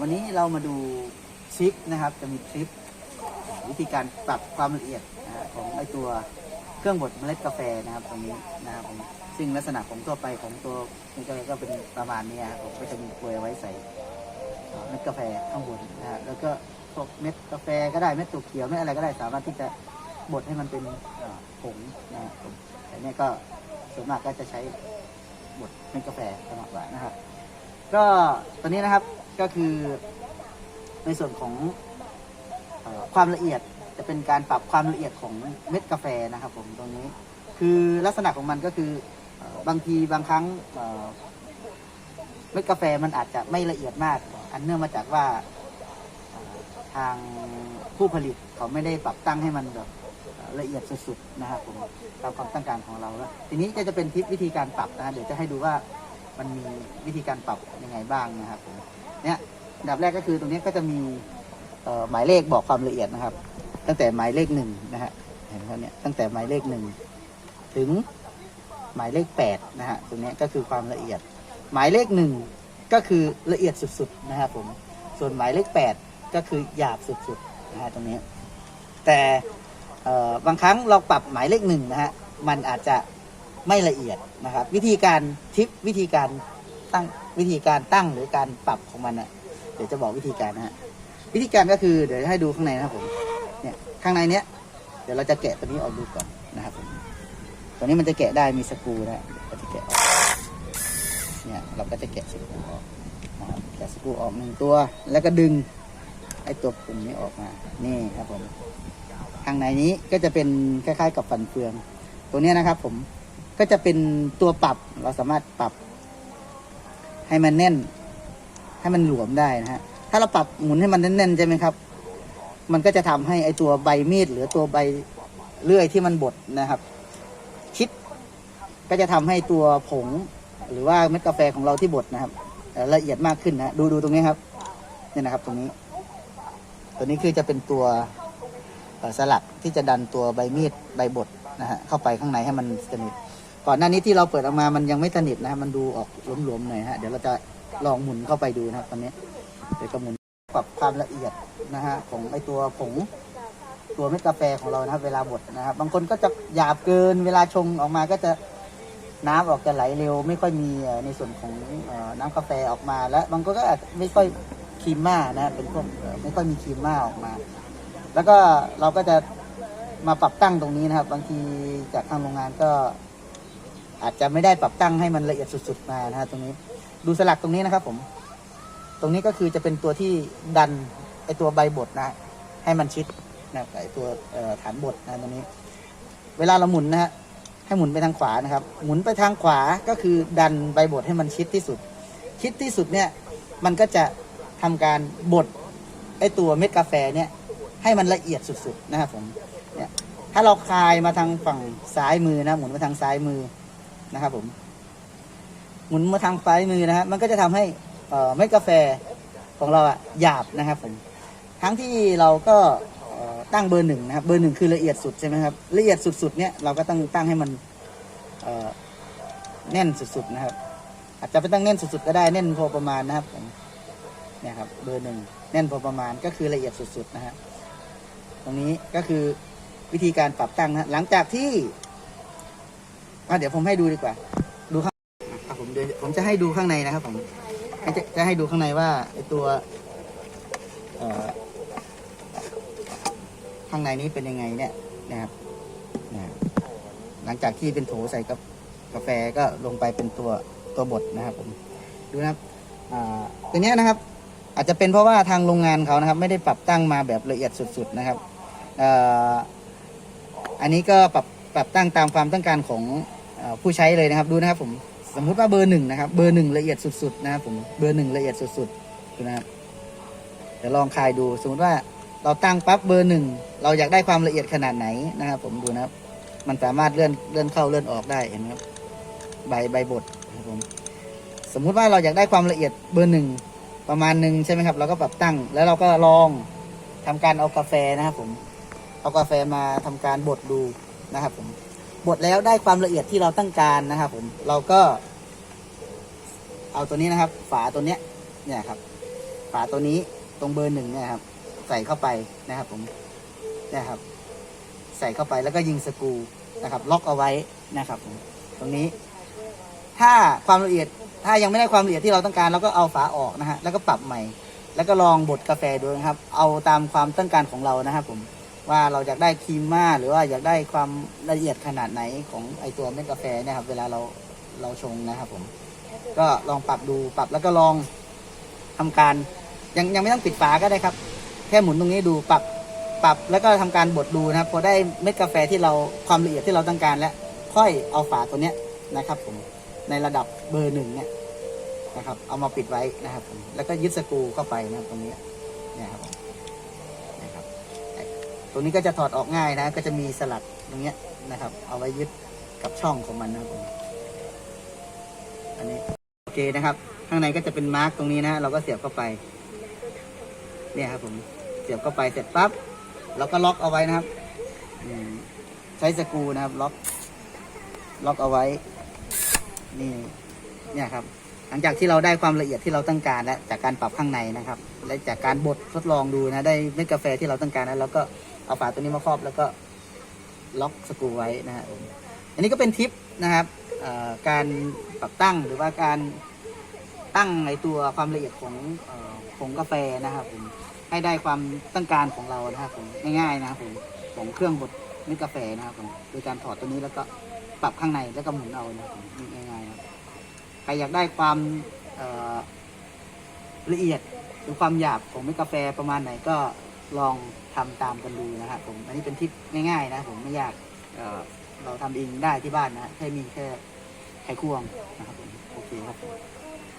วันนี้เรามาดูทริคนะครับ จะมีทริควิธีการปรับความละเอียดของไอตัวเครื่องบดเมล็ดกาแฟนะครับตรงนี้นะครับผมซึ่งลักษณะของทั่วไปของตัวนี่ก็ก็เป็นประมาณนี้ครับผมก็จะมีกลวยไว้ใส่เม็ดกาแฟข้างบนนะฮะแล้วก็พวกเม็ดกาแฟก็ได้เม็ดถั่วเขียวเม็ดอะไรก็ได้สามารถที่จะบดให้มันเป็นผงนะครับแต่เนี่ยก็ส่วนมากก็จะใช้บดเม็ดกาแฟมากกว่านะครับ ก็ตัวนี้นะครับก็คือในส่วนของอความละเอียดจะเป็นการปรับความละเอียดของเม็ดกาแฟนะครับ ผมตรงนี้ คือลักษณะของมันก็คืออบางทีบางครั้งเม็ดกาแฟมันอาจจะไม่ละเอียดมาก อันเนื่องมาจากว่าทางผู้ผลิตเขาไม่ได้ปรับตั้งให้มันแบบละเอียดสุดๆนะครับผมตามความต้องการของเราแล้วทีนี้ก็จะเป็นทิปวิธีการปรับนะเดี๋ยวจะให้ดูว่า มันมีวิธีการปรับยังไงบ้างนะครับผมเนี่ยอันดับแรกก็คือตรงนี้ก็จะมีหมายเลขบอกความละเอียดนะครับ ตั้งแต่หมายเลขหนึ่งนะฮะเห็นไหมครับเนี่ยตั้งแต่หมายเลขหนึ่งถึงหมายเลขแปดนะฮะตรงนี้ก็คือความละเอียด หมายเลขหนึ่งก็คือละเอียดสุดๆนะครับผมส่วนหมายเลขแปดก็คือหยาบสุดๆนะฮะตรงนี้ แต่บางครั้งเราปรับหมายเลขหนึ่งนะฮะมันอาจจะ ไม่ละเอียดนะครับ วิธีการทิปวิธีการตั้งวิธีการตั้งหรือการปรับของมันนะเดี๋ยวจะบอกวิธีการนะฮะวิธีการก็คือเดี๋ยวให้ดูข้างในนะครับผมเนี่ยข้างในเนี้ยเดี๋ยวเราจะแกะตัวนี้ออกดูก่อนนะครับผมตัวนี้มันจะแกะได้มีสกรูนะเราจะแกะออกเนี่ยเราก็จะแกะสกรูออกนะครับแกะสกรูออกหนึ่งตัว แล้วก็ดึงไอ้ตัวปุ่มนี้ออกมานี่ครับผมข้างในนี้ก็จะเป็นคล้ายๆ กับฟันเฟือง ตัวเนี้ยนะครับผม ก็จะเป็นตัวปรับเราสามารถปรับ ให้มันแน่น ให้มันหลวมได้นะฮะถ้าเราปรับหมุนให้มันแน่นๆใช่ไหมครับ มันก็จะทำให้ไอตัวใบมีดหรือตัวใบเลื่อยที่มันบดนะครับชิดก็จะทำให้ตัวผง หรือว่าเม็ดกาแฟของเราที่บดนะครับละเอียดมากขึ้นนะดูดูตรงนี้ครับเนี่ยนะครับ ตรงนี้ ตัวนี้คือจะเป็นตัวสลักที่จะดันตัวใบมีดใบบดนะฮะเข้าไปข้างในให้มันสนิท ก่อนหน้านี้ที่เราเปิดออกมามันยังไม่สนิทนะมันดูออกหลวมๆหน่อยฮะเดี๋ยวเราจะลองหมุนเข้าไปดูนะครับตอนนี้เดี๋ยวก็หมุนปรับความละเอียดนะฮะของไอตัวผงตัวเม็ดกาแฟของเรานะครับ เวลาบดนะครับ บางคนก็จะหยาบเกิน เวลาชงออกมาก็จะน้ำออกจะไหลเร็ว ไม่ค่อยมีในส่วนของน้ำกาแฟออกมา และบางคนก็อาจไม่ค่อยครีมม่านะเป็นพวกไม่ค่อยมีครีมม่าออกมา แล้วก็เราก็จะมาปรับตั้งตรงนี้นะครับ บางทีจากทางโรงงานก็ อาจจะไม่ได้ปรับตั้งให้มันละเอียดสุด ๆ มานะฮะตรงนี้ ดูสลักตรงนี้นะครับผม ตรงนี้ก็คือจะเป็นตัวที่ดันไอตัวใบบดนะ ให้มันชิดนะไอตัวฐานบดนะตรงนี้ เวลาเราหมุนนะฮะให้หมุนไปทางขวานะครับ หมุนไปทางขวาก็คือดันใบบดให้มันชิดที่สุด ชิดที่สุดเนี่ย มันก็จะทำการบดไอตัวเม็ดกาแฟเนี่ยให้มันละเอียดสุดๆนะครับผม เนี่ย ถ้าเราคลายมาทางฝั่งซ้ายมือนะ หมุนมาทางซ้ายมือ นะครับผม หมุนมาทางซ้ายมือนะฮะมันก็จะทำให้เม็ดกาแฟของเราอะหยาบนะครับผมทั้งที่เราก็ตั้งเบอร์หนึ่งนะครับ เบอร์หนึ่งคือละเอียดสุดใช่ไหมครับละเอียดสุดๆเนี่ยเราก็ต้องตั้งให้มันแน่นสุดๆนะครับ อาจจะไม่ต้องแน่นสุดๆก็ได้แน่นพอประมาณนะครับผมเนี่ยครับ เบอร์หนึ่งแน่นพอประมาณก็คือละเอียดสุดๆนะฮะตรงนี้ก็คือวิธีการปรับตั้งนะหลังจากที่ เดี๋ยวผมให้ดูดีกว่า ดูข้างอะผมเดี๋ยวผมจะให้ดูข้างในนะครับผมจะจะให้ดูข้างในว่าไอตัวเอ่อข้างในนี้เป็นยังไงเนี่ยนะครับนะครับหลังจากที่เป็นโถใส่กับกาแฟก็ลงไปเป็นตัวตัวบดนะครับผมดูนะครับอ่าตัวเนี้ยนะครับ อาจจะเป็นเพราะว่าทางโรงงานเขานะครับ ไม่ได้ปรับตั้งมาแบบละเอียดสุด ๆนะครับเอ่ออันนี้ก็ปรับปรับตั้งตามความต้องการของ ผู้ใช้เลยนะครับดูนะครับผมสมมุติว่าเบอร์หนึ่งนะครับเบอร์หนึ่งละเอียดสุดๆนะครับผมเบอร์หนึ่งละเอียดสุดๆดูนะครับเดี๋ยวลองคลายดูสมมติว่าเราตั้งปั๊บเบอร์หนึ่งเราอยากได้ความละเอียดขนาดไหนนะครับ ผมดูนะครับ มันสามารถเลื่อนเลื่อนเข้าเลื่อนออกได้เห็นไหมครับใบใบบดนะครับผมสมมุติว่าเราอยากได้ความละเอียดเบอร์หนึ่งประมาณหนึ่งใช่ไหมครับ เราก็ปรับตั้งแล้วเราก็ลองทำการเอากาแฟนะครับผมเอากาแฟมาทำการบดดูนะครับผม บดแล้วได้ความละเอียดที่เราต้องการนะครับ ผมเราก็ เอาตัวนี้นะครับ ฝาตัวเนี้ย เนี่ยครับ ฝาตัวนี้ตรงเบอร์หนึ่งเนี่ยครับ ใส่เข้าไปนะครับ ผมเนะครับ ใส่เข้าไปแล้วก็ยิงสกรูนะครับ ล็อกเอาไว้นะครับ ผม ตรงนี้ ถ้าความละเอียดถ้ายังไม่ได้ความละเอียดที่เราต้องการเราก็เอาฝาออกนะฮะแล้วก็ปรับใหม่ แล้วก็ลองบดกาแฟดูนะครับ เอาตามความต้องการของเรานะครับ ผม ว่าเราอยากได้ครีมมากหรือว่าอยากได้ความละเอียดขนาดไหนของไอตัวเม็ดกาแฟเนะครับเวลาเราเราชงนะครับผมก็ลองปรับดูปรับแล้วก็ลองทำการยังยังไม่ต้องปิดฝาก็ได้ครับ แค่หมุนตรงนี้ดูปรับปรับแล้วก็ทำการบดดูนะครับพอได้เม็ดกาแฟที่เราความละเอียดที่เราต้องการแล้วค่อยเอาฝาตัวเนี้ยนะครับผมในระดับเบอร์หนึ่งเนี่ยนะครับ เอามาปิดไว้นะครับผมแล้วก็ยึดสกรูเข้าไปนะครับตรงนี้เนี่ยครับผมนะครับ รงนี้ก็จะถอดออกง่ายนะ ก็จะมีสลักตรงเนี้ยนะครับ เอาไว้ยึดกับช่องของมันนะครับผมอันนี้โอเคนะครับ ข้างในก็จะเป็นมาร์กตรงนี้นะ เราก็เสียบเข้าไป เนี่ยครับผมเสียบเข้าไปเสร็จปั๊บเราก็ล็อกเอาไว้นะครับใช้สกรูนะครับ ล็อก ล็อกเอาไว้ นี่ เนี่ยครับ หลังจากที่เราได้ความละเอียดที่เราต้องการแล้วจากการปรับข้างในนะครับ และจากการบดทดลองดูนะได้เม็ดกาแฟที่เราต้องการแล้วเราก็เอาฝาตัวนี้มาครอบแล้วก็ล็อกสกรูไว้นะฮะผมอันนี้ก็เป็นทิปนะครับการปรับตั้งหรือว่าการตั้งในตัวความละเอียดของอ่อผงกาแฟนะครับผมให้ได้ความต้องการของเรานะครับผมง่ายๆนะครับผมของเครื่องบดเม็ดกาแฟนะครับผมโดยการถอดตัวนี้แล้วก็ปรับข้างในแล้วก็หมุนเอานะครับง่ายๆ ใครอยากได้ความละเอียดหรือความหยาบของเม็ดกาแฟประมาณไหนก็ลองทำตามกันดูนะครับผมอันนี้เป็นทิปง่ายๆนะผมไม่ยากเเราทำเองได้ที่บ้านนะแค่มีแค่ไขควงนะครับผมโอเคครับ